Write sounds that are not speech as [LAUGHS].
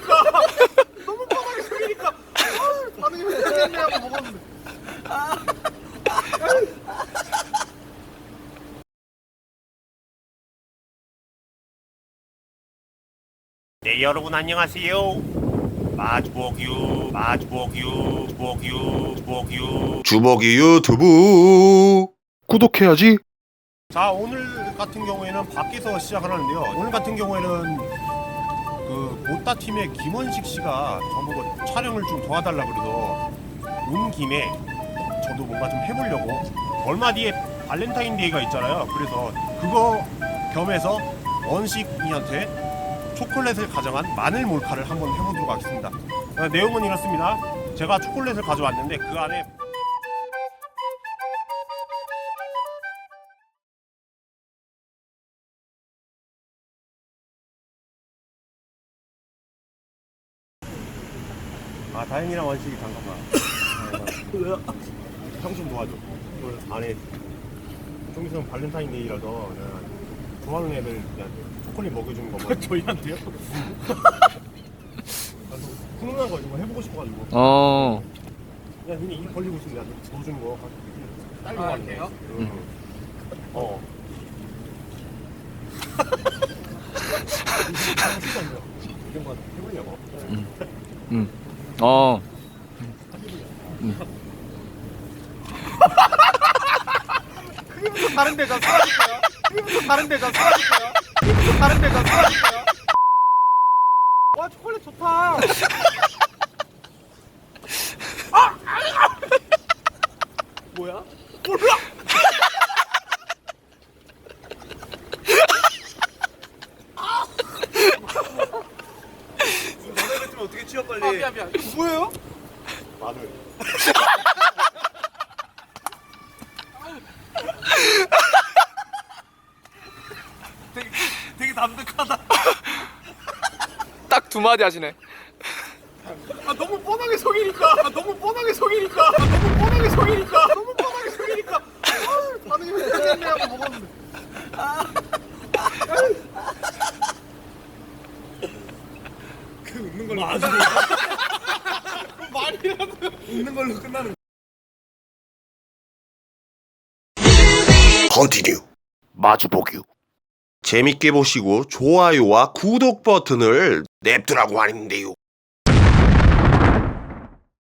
속이니까. 너무 뻔하게 속이니까. 아, 반응이 왜 이랬네 하고 먹었는데. 네 여러분 안녕하세요. 마주보규 마주보규 주보규 주보규 주먹이 유튜브 구독해야지. 자 오늘 같은 경우에는 밖에서 시작을 하는데요. 오늘 같은 경우에는 그 보따 팀의 김원식 씨가 저보고 촬영을 좀 도와달라 그래서 온 김에 저도 뭔가 좀 해보려고 얼마 뒤에 발렌타인데이가 있잖아요. 그래서 그거 겸해서 원식이한테 초콜릿을 가져간 마늘 몰카를 한번 해보도록 하겠습니다. 어, 내용은 이렇습니다. 제가 초콜릿을 가져왔는데 그 안에 아 다행이랑 원식이 잠깐만? 형 좀 도와줘 이걸 안에 좀 있으면 발렌타인데이라서 내가 좋아하는 애들 그냥 초콜릿 먹여주는 거 뭐. [LAUGHS] 저희한테요? [LAUGHS] 훈훈한 거 이거 해보고 싶어가지고 어. 그냥 눈이 입 벌리고 있으면 그냥 넣어주는 거 딸고 아, 이렇게요? 응. 어 [LAUGHS] 이런 거 해보려고 음. 어. 크기부터 다른 데가 쏟아질게요? 크기부터 다른 데가 쏟아질게요? 크기부터 다른 데가 쏟아질게요? 와 초콜릿 좋다 뭐야? 몰라 너네 뱉으면 어떻게 취업 빨리? 아 미안 미안. 이거 뭐예요? 마늘. [LAUGHS] 되게 되게 담백하다. 딱 두 마디 하시네. 아 너무 뻔하게 속이니까. 아 너무 뻔하게 속이니까. 아 너무 뻔하게 속이니까 너무 뻔하게 속이니까 아 반응이 왜 이랬네 하고 먹었는데 그 걸로 맞아 말이라도. 웃는 걸로 끝나는 컨티뉴 마주보기. 재밌게 보시고 좋아요와 구독 버튼을 냅두라고 하는데요